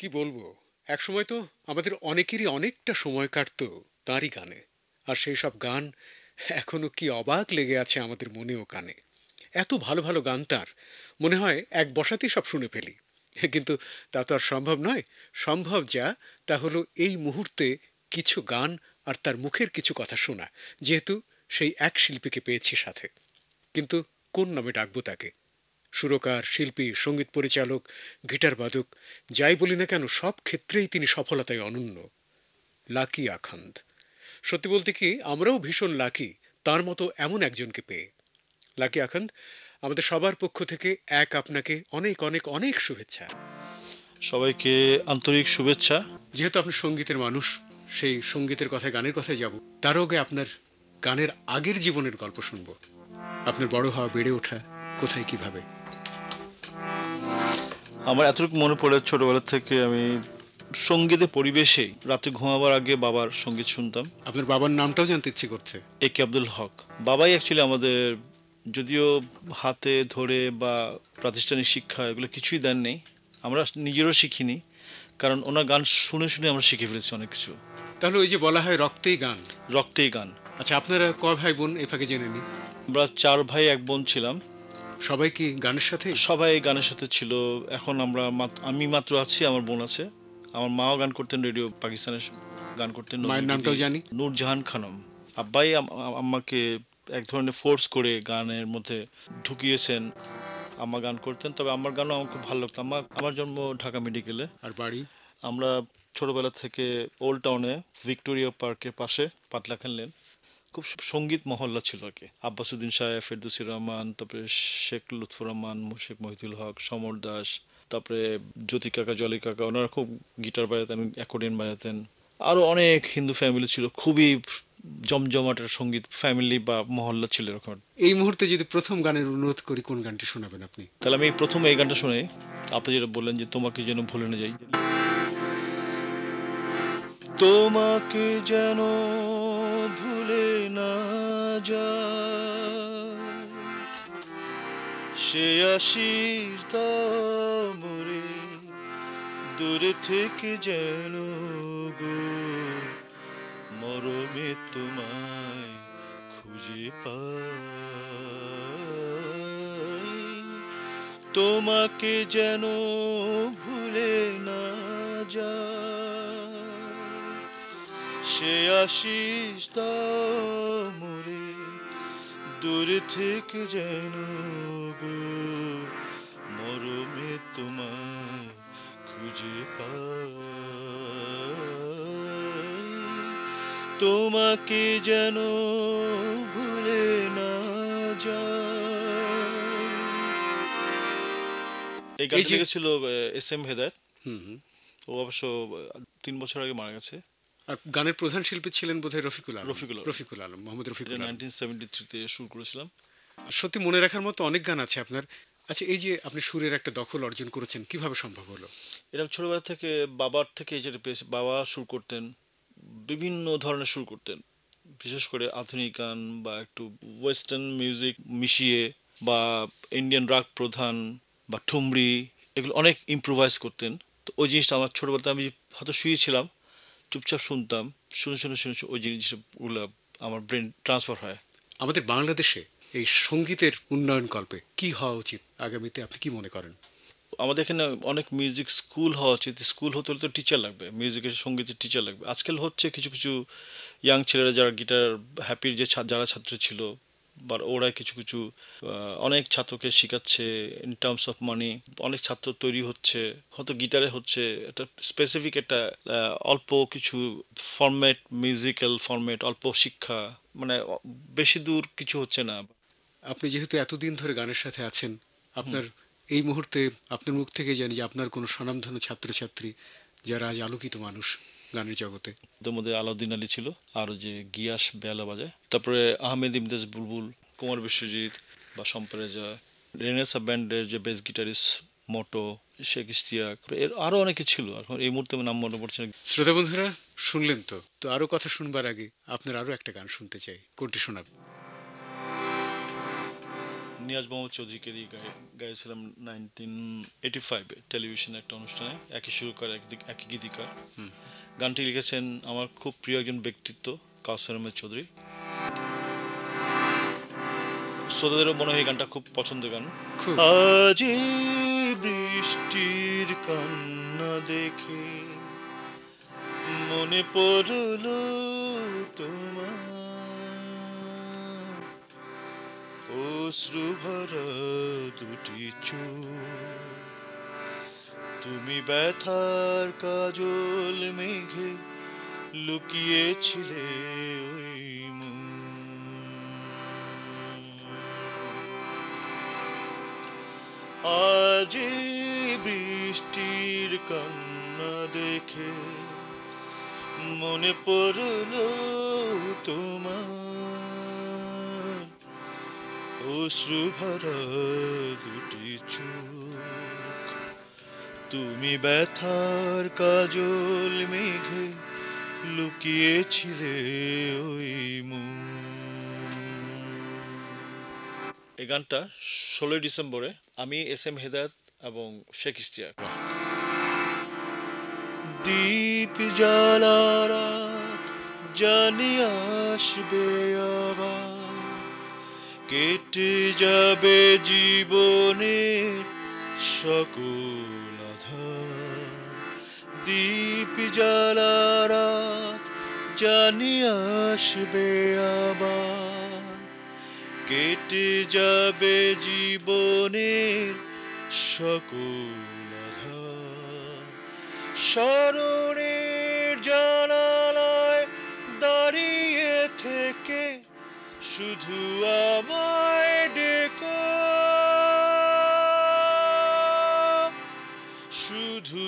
কি বলব? একসময় তো আমাদের অনেকেরই অনেকটা সময় কাটতো তাঁরই গানে। আর সেই সব গান এখনও কি অবাক লেগে আছে আমাদের মনে ও কানে। এত ভালো ভালো গান তার। মনে হয় এক বসাতেই সব শুনে ফেলি। কিন্তু তা তো আর সম্ভব নয়। সম্ভব যা, তা হলো এই মুহূর্তে কিছু গান আর তার মুখের কিছু কথা শোনা, যেহেতু সেই এক শিল্পীকে পেয়েছি সাথে। কিন্তু কোন নামে ডাকবো তাকে? সুরকার শিল্পী সংগীত পরিচালক গিটার বাদক যাই বলি না কেন সব ক্ষেত্রেই তিনি সফলতায় অনন্য। লাকি আখান্দ। সত্যি বলতে কি আমরাও ভীষণ লাকি তার মতো এমন একজনকে পেয়ে। লাকি আখান্দ আমাদের সবার পক্ষ থেকে এক আপনাকে অনেক অনেক অনেক শুভেচ্ছা। সবাইকে আন্তরিক শুভেচ্ছা। যেহেতু আপনি সঙ্গীতের মানুষ সেই সঙ্গীতের কথায় গানের কথায় যাব তার আগে আপনার গানের আগের জীবনের গল্প শুনব। আপনার বড় হওয়া বেড়ে ওঠা কোথায় কীভাবে? আমার এতটুকু মনে পড়ে ছোটবেলা থেকে আমি সঙ্গীতের পরিবেশে রাতে ঘুমাবার আগে বাবার সংগীত শুনতাম। আপনার বাবার নামটাও জানতে ইচ্ছে করছে। এ কে আব্দুল হক। বাবাই অ্যাকচুয়ালি আমাদের যদিও হাতে ধরে বা প্রাতিষ্ঠানিক শিক্ষা এগুলো কিছুই দেন নেই আমরা নিজেরও শিখিনি কারণ ওনার গান শুনে শুনে আমরা শিখে ফেলেছি অনেক কিছু। তাহলে ওই যে বলা হয় রক্তেই গান। রক্তেই গান। আচ্ছা আপনারা ক ভাই বোন এ ফাঁকে জেনে নি আমরা চার ভাই এক বোন ছিলাম। সবাই কি গানের সাথে? সবাই গানের সাথে ছিল। এখন আমরা আমি মাত্র আছি আমার বোন আছে। আমার মাও গান করতেন রেডিও পাকিস্তানের গান করতেন। মায়ের নামটাও জানি। নূরজাহান খানম। আব্বাই আম- আম- আমাকে এক ধরনের ফোর্স করে গানের মধ্যে ঢুকিয়েছেন। আম্মা গান করতেন তবে আমার গানও আমার খুব ভালো লাগতো। আমার আমার জন্ম ঢাকা মেডিকেলে। আর বাড়ি? আমরা ছোটবেলা থেকে ওল্ড টাউনে ভিক্টোরিয়া পার্কের পাশে পাতলা খেললেন খুব সংগীত মহল্লা ছিল আর কি। আব্বাসুদ্দিন সাহেব ফেরদুসি রহমান তারপরে শেখ লুৎফুর রহমান শেখ মহিদুল হক সমর দাস তারপরে জ্যোতি কাকা জলি কাকা ওনারা খুব গিটার বাজাতেন অ্যাকর্ডিয়ন বাজাতেন। আরও অনেক হিন্দু ফ্যামিলি ছিল খুবই জমজমাট একটা সংগীত ফ্যামিলি বা মহল্লা ছিল এরকম। এই মুহূর্তে যদি প্রথম গানের অনুরোধ করি কোন গানটি শোনাবেন আপনি? তাহলে আমি প্রথমে এই গানটা শুনে। আপনি যেটা বললেন যে তোমাকে যেন ভুলে না যাই। তোমাকে যেন ভুলে না যায়। সে আশির মরে দূরে থেকে যেন গো মরমে তোমায় খুঁজে পাই। তোমাকে যেন ভুলে না যায়। সে আশিস মরে দূর থেকে যেন গো মরমে তোমায় খুঁজে পাই। তোমাকে যেন ভুলে না যা এই গানটা লিখেছিল এস এম হেদায়ত। ও অবশ্য তিন বছর আগে মারা গেছে। আর গানের প্রধান শিল্পী ছিলেন বোধহয় রফিকুল আলম। রফিকুল আলম। রফিকুল আলম মোহাম্মদ রফিকুল আলম। নাইনটিন সেভেন্টি থ্রিতে শুরু করেছিলাম। সত্যি মনে রাখার মতো অনেক গান আছে আপনার। আচ্ছা এই যে আপনি সুরের একটা দখল অর্জন করেছেন কীভাবে সম্ভব হলো? এটা ছোটবেলা থেকে বাবার থেকে যেটা পেয়েছি বাবা সুর করতেন বিভিন্ন ধরনের সুর করতেন। বিশেষ করে আধুনিক গান বা একটু ওয়েস্টার্ন মিউজিক মিশিয়ে বা ইন্ডিয়ান রাগ প্রধান বা ঠুমরি এগুলো অনেক ইম্প্রোভাইজ করতেন। তো ওই জিনিসটা আমার ছোটবেলাতে আমি হয়তো শুয়েছিলাম। চুপচাপ শুনতাম শুনে শুনে শুনে ওই জিনিসগুলো আমার ব্রেন ট্রান্সফার হয়। আমাদের বাংলাদেশে এই সঙ্গীতের উন্নয়ন কল্পে কি হওয়া উচিত? আগামীতে আপনি কি মনে করেন? আমাদের এখানে অনেক মিউজিক স্কুল হওয়া উচিত। স্কুল হতে হলে তো টিচার লাগবে মিউজিকের সঙ্গীতের টিচার লাগবে। আজকাল হচ্ছে কিছু কিছু ইয়াং ছেলেরা যারা গিটার হ্যাপির যে যারা ছাত্র ছিল বা ওরা কিছু কিছু অনেক ছাত্রকে শেখাচ্ছে ইন টার্মস অফ মানি অনেক ছাত্র তৈরি হচ্ছে হয়তো গিটারে হচ্ছে একটা স্পেসিফিক একটা অল্প কিছু ফরম্যাট মিউজিক্যাল ফরম্যাট অল্প শিক্ষা মানে বেশি দূর কিছু হচ্ছে না। আপনি যেহেতু এতদিন ধরে গানের সাথে আছেন আপনার এই মুহূর্তে আপনার মুখ থেকে জানি যে আপনার কোনো স্বনামধন্য ছাত্রছাত্রী যারা আজ আলোকিত মানুষ গানের জগতে। ওদের মধ্যে আলাউদ্দিন আলী ছিল আর যে গিয়াস বেলা বাজায়। তারপরে আহমেদ ইমতাজ বুলবুল কুমার বিশ্বজিৎ বা সম্পরেজা রেনেসা ব্যান্ডের যে বেস গিটারিস্ট মোটো শেখ ইস্তিয়াক এর আরও অনেকে ছিল। এখন এই মুহূর্তে নাম মনে পড়ছে না। শ্রোতা বন্ধুরা শুনলেন তো? তো আরও কথা শুনবার আগে আপনার আরও একটা গান শুনতে চাই। কোনটি শোনাবেন নিয়াজ মোহাম্মদ চৌধুরীকে দিয়ে গাই- গাইছিলাম নাইনটিন এইটি ফাইভে টেলিভিশনে একটা অনুষ্ঠানে। একই সুরকার একদিক একই গীতিকার। গানটি লিখেছেন আমার খুব প্রিয় একজন ব্যক্তিত্ব কাউসার আহমেদ চৌধুরী। শ্রোতাদেরও মনে হয় গানটা খুব পছন্দের গান। আজ বৃষ্টির কান্না দেখে মনে পড়ল তোমার। অশ্রু ভরা দুটি চোখ তুমি ব্যথার কাজল মেঘে লুকিয়েছিলে আজ বৃষ্টির কান্না দেখে মনে পড়ল তোমার অশ্রু দুটি তুমি ব্যথার কাজল মেঘে লুকিয়েছিলে ওই এই গানটা ষোলোই ডিসেম্বরে আমি এস এম হেদায়ত এবং শেখ ইস্তিয়াক দীপ জ্বালারাত জানি আসবে আবার, কেটে যাবে জীবনের সকল দীপ জ্বালারাত জানি আসবে আবার। কেটে যাবে জীবনের সকল স্মরণের জানালায় দাঁড়িয়ে থেকে শুধু আমায় শুধু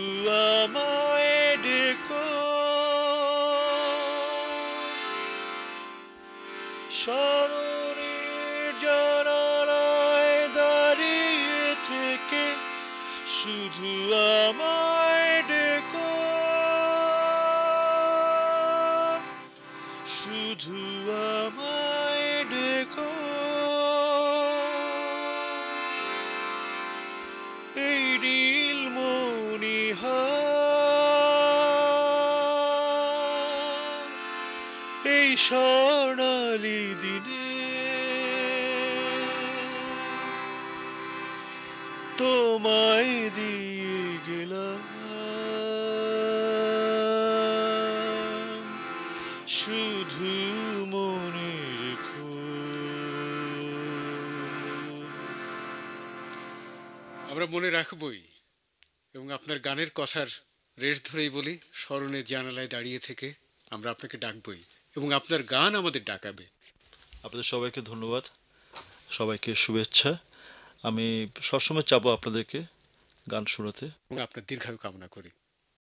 আমায় ডেকো। স্মরণের জানালায় দাঁড়িয়ে থেকে শুধু আমায় স্বর্ণালী দিনে। তোমায় দিয়ে গেলাম। শুধু মনে রেখো আমরা মনে রাখবই এবং আপনার গানের কথার রেশ ধরেই বলি, স্মরণে জানালায় দাঁড়িয়ে থেকে আমরা আপনাকে ডাকবই। এবং আপনার গান আমাদের ডাকাবে। আপনাদের সবাইকে ধন্যবাদ। সবাইকে শুভেচ্ছা। আমি সবসময় চাবো আপনাদেরকে গান শোনাতে। এবং আপনার দীর্ঘায়ু কামনা করি।